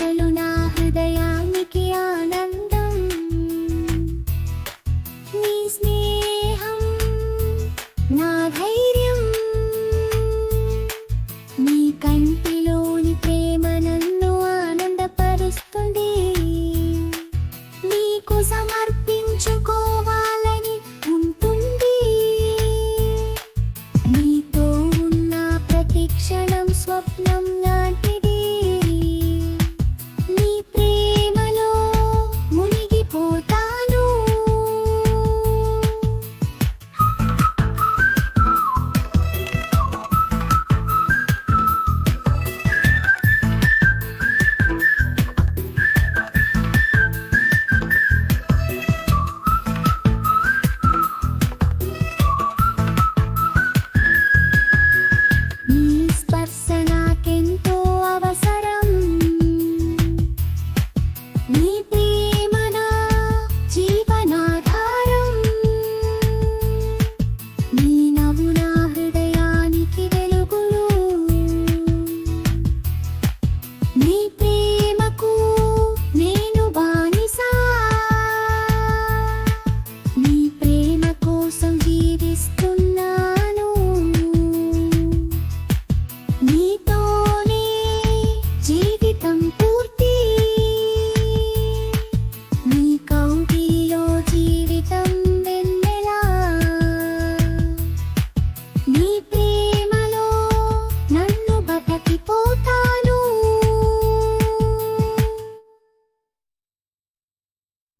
మాటలు నా హృదయానికి ఆనందం. నీ స్నేహ